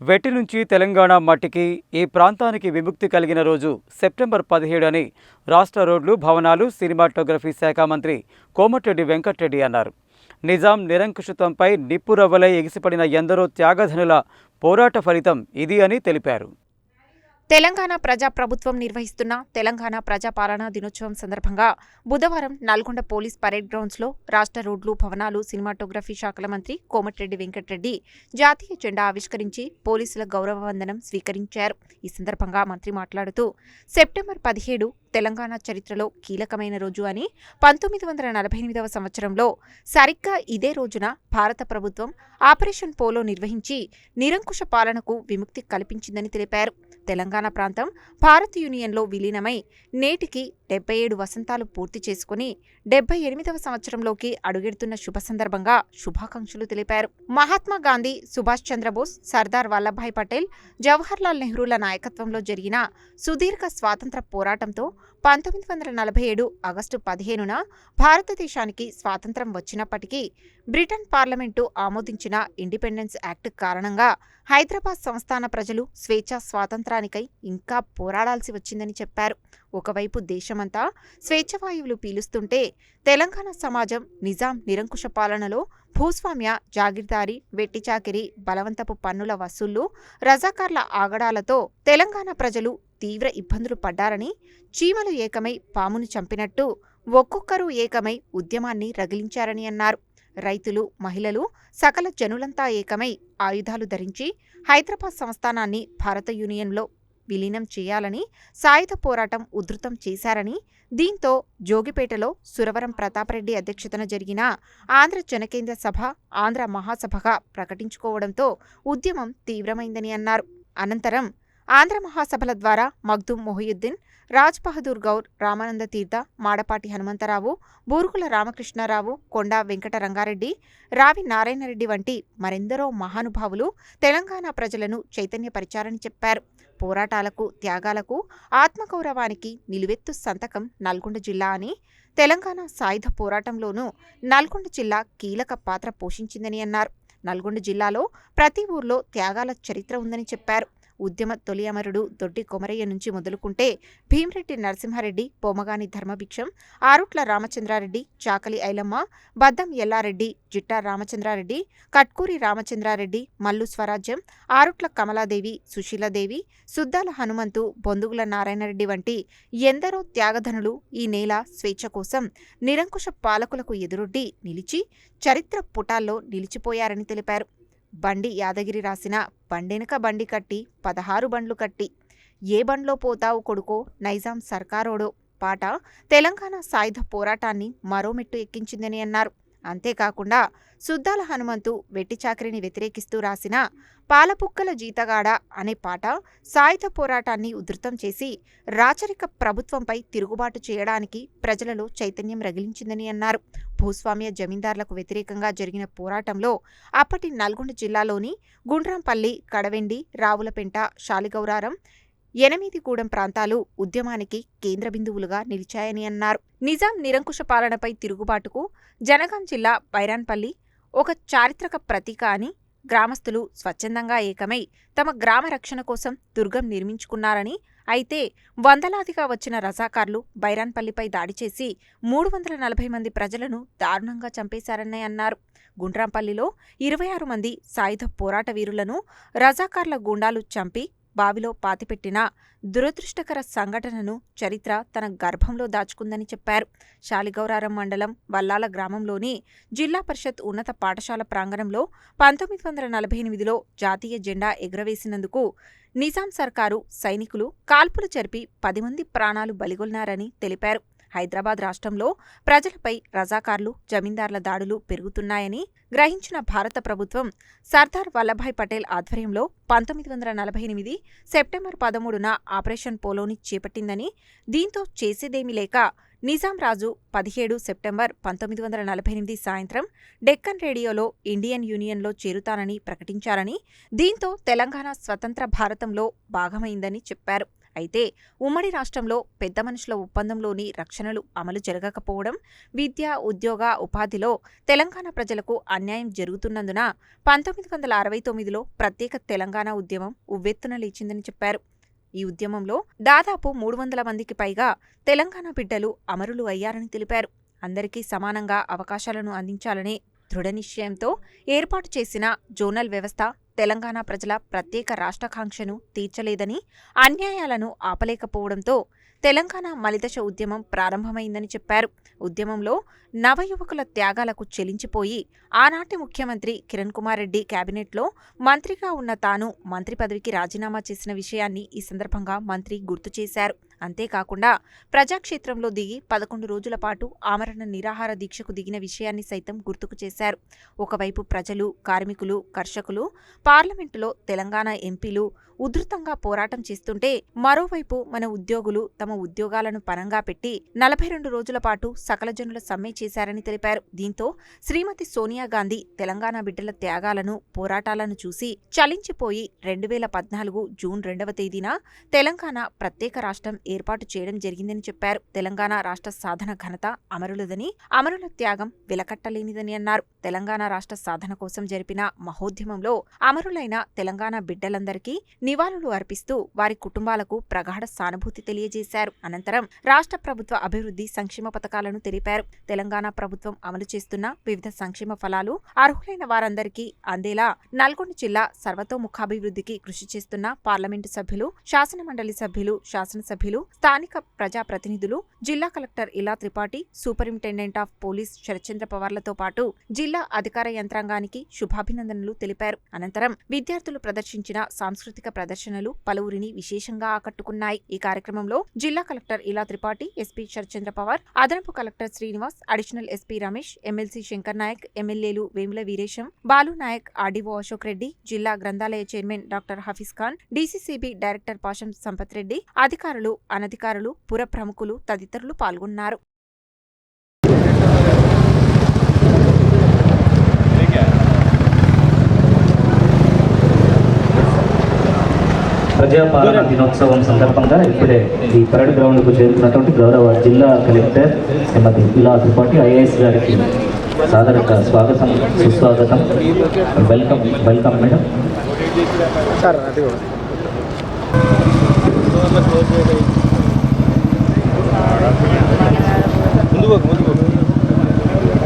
వెట్టి నుంచి తెలంగాణ మట్టికి ఈ ప్రాంతానికి విముక్తి కలిగిన రోజు సెప్టెంబర్ పదిహేడు అని రాష్ట్ర రోడ్లు భవనాలు సినిమాటోగ్రఫీ శాఖ మంత్రి కోమటిరెడ్డి వెంకటరెడ్డి అన్నారు. నిజాం నిరంకుశత్వంపై నిప్పురవ్వలై ఎగిసిపడిన ఎందరో త్యాగధనుల పోరాట ఫలితం ఇది అని తెలిపారు. తెలంగాణ ప్రజా ప్రభుత్వం నిర్వహిస్తున్న తెలంగాణ ప్రజాపాలనా దినోత్సవం సందర్భంగా బుధవారం నల్గొండ పోలీస్ పరేడ్ గ్రౌండ్స్లో రాష్ట్ర రోడ్లు భవనాలు సినిమాటోగ్రఫీ శాఖల మంత్రి కోమటిరెడ్డి వెంకటరెడ్డి జాతీయ జెండా ఆవిష్కరించి పోలీసుల గౌరవ వందనం స్వీకరించారు. ఈ సందర్భంగా మంత్రి మాట్లాడుతూ సెప్టెంబర్ పదిహేడు తెలంగాణ చరిత్రలో కీలకమైన రోజు అని పంతొమ్మిది వందల నలభై ఎనిమిదవ సంవత్సరంలో సరిగ్గా ఇదే రోజున భారత ప్రభుత్వం ఆపరేషన్ పోలో నిర్వహించి నిరంకుశ పాలనకు విముక్తి కల్పించిందని తెలిపారు. తెలంగాణ ప్రాంతం భారత్ యూనియన్లో విలీనమై నేటికి డెబ్బై ఏడు వసంతాలు పూర్తి చేసుకుని డెబ్బై ఎనిమిదవ సంవత్సరంలోకి అడుగెడుతున్న శుభ సందర్భంగా శుభాకాంక్షలు తెలిపారు. మహాత్మా గాంధీ సుభాష్ చంద్రబోస్ సర్దార్ వల్లభాయ్ పటేల్ జవహర్లాల్ నెహ్రూల నాయకత్వంలో జరిగిన సుదీర్ఘ స్వాతంత్ర పోరాటంతో పంతొమ్మిది వందల నలభై ఏడు ఆగస్టు పదిహేనున భారతదేశానికి స్వాతంత్రం వచ్చినప్పటికీ బ్రిటన్ పార్లమెంటు ఆమోదించిన ఇండిపెండెన్స్ యాక్ట్ కారణంగా హైదరాబాద్ సంస్థాన ప్రజలు స్వేచ్ఛా స్వాతంత్రానికై ఇంకా పోరాడాల్సి వచ్చిందని చెప్పారు. ఒకవైపు దేశమంతా స్వేచ్ఛవాయువులు పీలుస్తుంటే తెలంగాణ సమాజం నిజాం నిరంకుశ పాలనలో భూస్వామ్య జాగిర్దారి వెట్టిచాకిరి బలవంతపు పన్నుల వసూళ్ళు రజాకార్ల ఆగడాలతో తెలంగాణ ప్రజలు తీవ్ర ఇబ్బందులు పడ్డారని చీమలు ఏకమై పామును చంపినట్టు ఒక్కొక్కరూ ఏకమై ఉద్యమాన్ని రగిలించారని అన్నారు. రైతులు మహిళలు సకల జనులంతా ఏకమై ఆయుధాలు ధరించి హైదరాబాద్ సంస్థానాన్ని భారత యూనియన్లో విలీనం చేయాలని సాయుధ పోరాటం ఉధృతం చేశారని దీంతో జోగిపేటలో సురవరం ప్రతాపరెడ్డి అధ్యక్షతన జరిగిన ఆంధ్ర జనకేంద్ర సభ ఆంధ్ర మహాసభగా ప్రకటించుకోవడంతో ఉద్యమం తీవ్రమైందని అన్నారు. అనంతరం ఆంధ్ర మహాసభల ద్వారా మగ్దుం మొహియుద్దీన్ రాజ్ బహదూర్ గౌర్ రామానంద తీర్థ మాడపాటి హనుమంతరావు బూరుగుల రామకృష్ణారావు కొండా వెంకట రంగారెడ్డి రావి నారాయణరెడ్డి వంటి మరెందరో మహానుభావులు తెలంగాణ ప్రజలను చైతన్యపరిచారని చెప్పారు. పోరాటాలకు త్యాగాలకు ఆత్మగౌరవానికి నిలువెత్తు సంతకం నల్గొండ జిల్లా అని తెలంగాణ సాయుధ పోరాటంలోనూ నల్గొండ జిల్లా కీలక పాత్ర పోషించిందని అన్నారు. నల్గొండ జిల్లాలో ప్రతి ఊర్లో త్యాగాల చరిత్ర ఉందని చెప్పారు. ఉద్యమ తొలి అమరుడు దొడ్డి కొమరయ్య నుంచి మొదలుకుంటే భీమరెడ్డి నరసింహారెడ్డి పొమగాని ధర్మభిక్షం ఆరుట్ల రామచంద్రారెడ్డి చాకలి ఐలమ్మ బద్దం ఎల్లారెడ్డి జిట్టా రామచంద్రారెడ్డి కట్కూరి రామచంద్రారెడ్డి మల్లు స్వరాజ్యం ఆరుట్ల కమలాదేవి సుశీలదేవి సుద్దాల హనుమంతు బొందుగుల నారాయణరెడ్డి వంటి ఎందరో త్యాగధనులు ఈ నేల స్వేచ్ఛ కోసం నిరంకుశ పాలకులకు ఎదురొడ్డి నిలిచి చరిత్ర పుటాల్లో నిలిచిపోయారని తెలిపారు. బండి యాదగిరి రాసిన బండెనక బండి కట్టి పదహారు బండ్లు కట్టి. ఏ బండ్లో పోతావు కొడుకో? నైజాం సర్కారోడో. పాట తెలంగాణ సాయుధ పోరాటాన్ని మరో మెట్టు ఎక్కించిందని అన్నారు. అంతేకాకుండా సుద్దాల హనుమంతు వెట్టిచాకరిని వ్యతిరేకిస్తూ రాసిన పాలపుక్కల జీతగాడ అనే పాట సాయుధ పోరాటాన్ని ఉధృతం చేసి రాచరిక ప్రభుత్వంపై తిరుగుబాటు చేయడానికి ప్రజలలో చైతన్యం రగిలించిందని అన్నారు. భూస్వామ్య జమీందార్లకు వ్యతిరేకంగా జరిగిన పోరాటంలో అప్పటి నల్గొండ జిల్లాలోని గుండ్రాంపల్లి కడవెండి రావులపెంట శాలిగౌరారం ఎనిమిదిగూడెం ప్రాంతాలు ఉద్యమానికి కేంద్ర బిందువులుగా నిలిచాయని అన్నారు. నిజాం నిరంకుశ పాలనపై తిరుగుబాటుకు జనగాం జిల్లా బైరాన్పల్లి ఒక చారిత్రక ప్రతీక అని గ్రామస్తులు స్వచ్ఛందంగా ఏకమై తమ గ్రామ రక్షణ కోసం దుర్గం నిర్మించుకున్నారని అయితే వందలాదిగా వచ్చిన రజాకార్లు బైరాన్పల్లిపై దాడి చేసి మూడు వందల నలభై మంది ప్రజలను దారుణంగా చంపేశారని అన్నారు. గుండ్రాంపల్లిలో ఇరవై ఆరు మంది సాయుధ పోరాట వీరులను రజాకార్ల గూండాలు చంపి బావిలో పాతిపెట్టిన దురదృష్టకర సంఘటనను చరిత్ర తన గర్భంలో దాచుకుందని చెప్పారు. శాలిగౌరారం మండలం వల్లాల గ్రామంలోని జిల్లా పరిషత్ ఉన్నత పాఠశాల ప్రాంగణంలో పంతొమ్మిది వందల నలభై ఎనిమిదిలో జాతీయ జెండా ఎగురవేసినందుకు నిజాం సర్కారు సైనికులు కాల్పులు జరిపి పది మంది ప్రాణాలు బలిగొల్నారని తెలిపారు. హైదరాబాద్ రాష్ట్రంలో ప్రజలపై రజాకార్లు జమీందార్ల దాడులు పెరుగుతున్నాయని గ్రహించిన భారత ప్రభుత్వం సర్దార్ వల్లభాయ్ పటేల్ ఆధ్వర్యంలో పంతొమ్మిది వందల నలభై ఎనిమిది సెప్టెంబర్ పదమూడున ఆపరేషన్ పోలోని చేపట్టిందని దీంతో చేసేదేమీ లేక నిజాం రాజు పదిహేడు సెప్టెంబర్ పంతొమ్మిది వందల నలభై ఎనిమిది సాయంత్రం డెక్కన్ రేడియోలో ఇండియన్ యూనియన్లో చేరుతానని ప్రకటించారని దీంతో తెలంగాణ స్వతంత్ర భారతంలో భాగమైందని చెప్పారు. అయితే ఉమ్మడి రాష్ట్రంలో పెద్ద మనుషుల ఒప్పందంలోని రక్షణలు అమలు జరగకపోవడం విద్య ఉద్యోగ ఉపాధిలో తెలంగాణ ప్రజలకు అన్యాయం జరుగుతున్నందున పంతొమ్మిది వందల అరవై తొమ్మిదిలో ప్రత్యేక తెలంగాణ ఉద్యమం ఉవ్వెత్తున లేచిందని చెప్పారు. ఈ ఉద్యమంలో దాదాపు మూడు వందల మందికి పైగా తెలంగాణ బిడ్డలు అమరులు అయ్యారని తెలిపారు. అందరికీ సమానంగా అవకాశాలను అందించాలనే దృఢనిశ్చయంతో ఏర్పాటు చేసిన జోనల్ వ్యవస్థ తెలంగాణ ప్రజల ప్రత్యేక రాష్ట్రాకాంక్షను తీర్చలేదని అన్యాయాలను ఆపలేకపోవడంతో తెలంగాణ మలిదశ ఉద్యమం ప్రారంభమైందని చెప్పారు. ఉద్యమంలో నవయువకుల త్యాగాలకు చెలించిపోయి ఆనాటి ముఖ్యమంత్రి కిరణ్ కుమార్ రెడ్డి కేబినెట్లో మంత్రిగా ఉన్న తాను మంత్రి పదవికి రాజీనామా చేసిన విషయాన్ని ఈ సందర్భంగా మంత్రి గుర్తు చేశారు. అంతేకాకుండా ప్రజాక్షేత్రంలో దిగి పదకొండు రోజుల పాటు ఆమరణ నిరాహార దీక్షకు దిగిన విషయాన్ని సైతం గుర్తుకు చేశారు. ఒకవైపు ప్రజలు కార్మికులు కర్షకులు పార్లమెంటులో తెలంగాణ ఎంపీలు ఉధృతంగా పోరాటం చేస్తుంటే మరోవైపు మన ఉద్యోగులు తమ ఉద్యోగాలను పనంగా పెట్టి నలభై రెండు రోజుల పాటు సకల జనుల సమ్మె చేశారని తెలిపారు. దీంతో శ్రీమతి సోనియా గాంధీ తెలంగాణ బిడ్డల త్యాగాలను పోరాటాలను చూసి చలించిపోయి రెండు వేల పద్నాలుగు జూన్ రెండవ తేదీన తెలంగాణ ప్రత్యేక రాష్ట్రం ఏర్పాటు చేయడం జరిగిందని చెప్పారు. తెలంగాణ రాష్ట్ర సాధన ఘనత అమరులదని అమరుల త్యాగం వెలకట్టలేనిదని అన్నారు. తెలంగాణ రాష్ట్ర సాధన కోసం జరిపిన మహోద్యమంలో అమరులైన తెలంగాణ బిడ్డలందరికీ నివాళులు అర్పిస్తూ వారి కుటుంబాలకు ప్రగాఢ సానుభూతి తెలియజేశారు. అనంతరం రాష్ట్ర ప్రభుత్వ అభివృద్ధి సంక్షేమ పథకాలను తెలిపారు. తెలంగాణ ప్రభుత్వం అమలు చేస్తున్న వివిధ సంక్షేమ ఫలాలు అర్హులైన వారందరికీ అందేలా నల్గొండ జిల్లా సర్వతోముఖాభివృద్ధికి కృషి చేస్తున్న పార్లమెంటు సభ్యులు శాసన మండలి సభ్యులు శాసనసభ్యులు స్థానిక ప్రజాప్రతినిధులు జిల్లా collector Ila Tripathi superintendent of police Sharachandra పవార్లతో పాటు జిల్లా అధికార యంత్రాంగానికి శుభాభినందనలు తెలిపారు. అనంతరం విద్యార్థులు ప్రదర్శించిన సాంస్కృతిక ప్రదర్శనలు పలువురిని విశేషంగా ఆకట్టుకున్నాయి. ఈ కార్యక్రమంలో జిల్లా కలెక్టర్ ఇలా త్రిపాఠి ఎస్పీ శరచంద్ర పవార్ అదనపు collector Srinivas additional SP Ramesh MLC Shankar Naik ఎమ్మెల్యేలు వేముల వీరేశం బాలు నాయక్ ఆర్డీఓ అశోక్ రెడ్డి జిల్లా గ్రంథాలయ chairman doctor Hafeez Khan DCCB director Pasham Sampath Reddy అధికారులు అనధికారులు పుర ప్రముఖులు తదితరులు పాల్గొన్నారు. ప్రజాపాలన దినోత్సవం సందర్భంగా ఇప్పుడే ఈ పరేడ్ గ్రౌండ్కు చేరుకున్నటువంటి గౌరవ జిల్లా కలెక్టర్ శ్రీమతి ఇలా త్రిపాఠి ఐఏఎస్ గారికి సాదరంగా స్వాగతం సుస్వాగతం. Welcome welcome madam.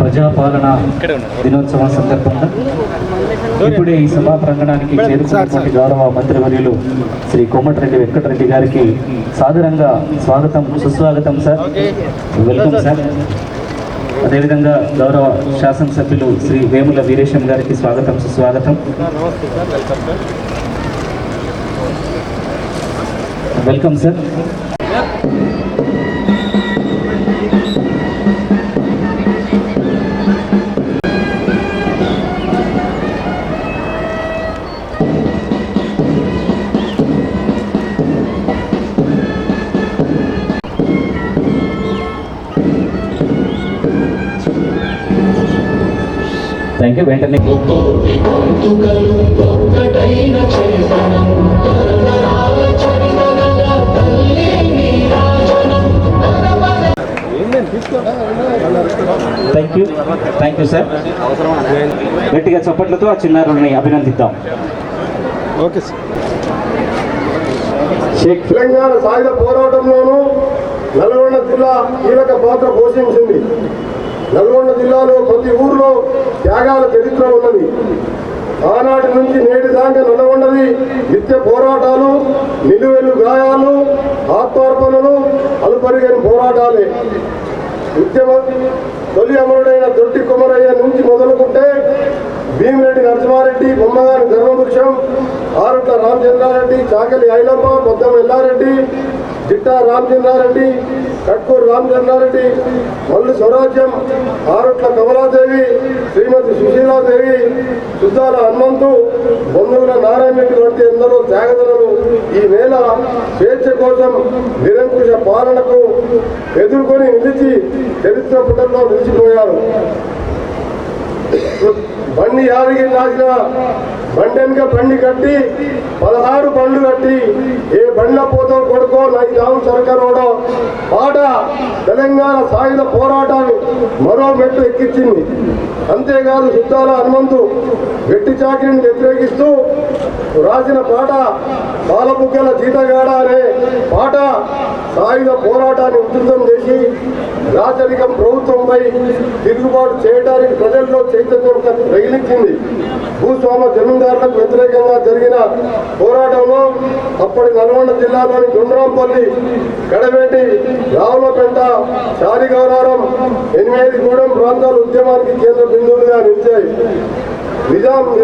ప్రజాపాలన దినోత్సవం సందర్భంగా. ఇప్పుడే ఈ సభా ప్రాంగణానికి చేరుకున్నటువంటి గౌరవ మంత్రివర్యులు శ్రీ కోమటిరెడ్డి వెంకటరెడ్డి గారికి సాదరంగా స్వాగతం సుస్వాగతం సార్. వెల్కమ్ సార్ అదేవిధంగా గౌరవ శాసనసభ్యులు శ్రీ వేముల వీరేశం గారికి స్వాగతం సుస్వాగతం. Welcome sir. యూ వెంటనే thank you thank you sir గట్టిగా చప్పట్లతో ఆ చిన్నారుల్ని అభినందిద్దాం. ఓకే సార్ తెలంగాణ సాయుధ పోరాటంలోనూ నల్గొండ జిల్లా కీలక పాత్ర పోషించింది. నల్గొండ జిల్లాలో ప్రతి ఊర్లో త్యాగాల చరిత్ర ఉన్నది. ఆనాటి నుంచి నేటి దాకా నల్గొండది నిత్య పోరాటాలు నిలువెల్లు గాయాలు ఆత్మార్పణలు అలుపరిగని పోరాటాలే. ఉద్యమ తొలి అమరుడైన దొడ్డి కొమరయ్య నుంచి మొదలుకుంటే భీమిరెడ్డి నరసింహారెడ్డి బొమ్మగారి ధర్మవృక్షం ఆరుట్ల రామచంద్రారెడ్డి చాకలి ఐలమ్మ బొద్దం ఎల్లారెడ్డి చిట్టా రామచంద్రారెడ్డి కట్కూరు రామచంద్రారెడ్డి మల్లు స్వరాజ్యం ఆరుట్ల కమలాదేవి శ్రీమతి సుశీలాదేవి సుద్దాల హనుమంతు బొందుగుల నారాయణరెడ్డి వంటి ఎందరో త్యాగదలను ఈ నేల స్వేచ్ఛ కోసం నిరంకుశ పాలనకు ఎదుర్కొని నిలిచి చరిత్ర పుటల్లో నిలిచిపోయారు. బండి యాదగిరి రాసిన బండెనక బండి కట్టి పదహారు బండ్లు కట్టి ఏ బండ్ల పోతో కొడుకో నాకు రావు సర్కారోడో పాట తెలంగాణ సాయుధ పోరాటాన్ని మరో మెట్టు ఎక్కించింది. అంతేకాదు చిత్తాల హనుమంతు వెట్టి చాకిరిని వ్యతిరేకిస్తూ రాసిన పాట బాలబుగ్గల జీతగాడ అనే పాట సాయుధ పోరాటాన్ని ఉధృతం చేసి రాజరికం ప్రభుత్వంపై తిరుగుబాటు చేయడానికి ప్రజల్లో చైతన్యం రగిలించింది భూస్వామ జమీందారులకు వ్యతిరేకంగా జరిగిన పోరాటంలో అప్పటి నల్గొండ జిల్లాలోని గుండ్రాంపల్లి కడవేటి రావులపేట చారిగౌరారం ఎనిమిది గూడెం ప్రాంతాలు ఉద్యమానికి కేంద్ర బిందువులుగా నిలిచాయి. నిజాం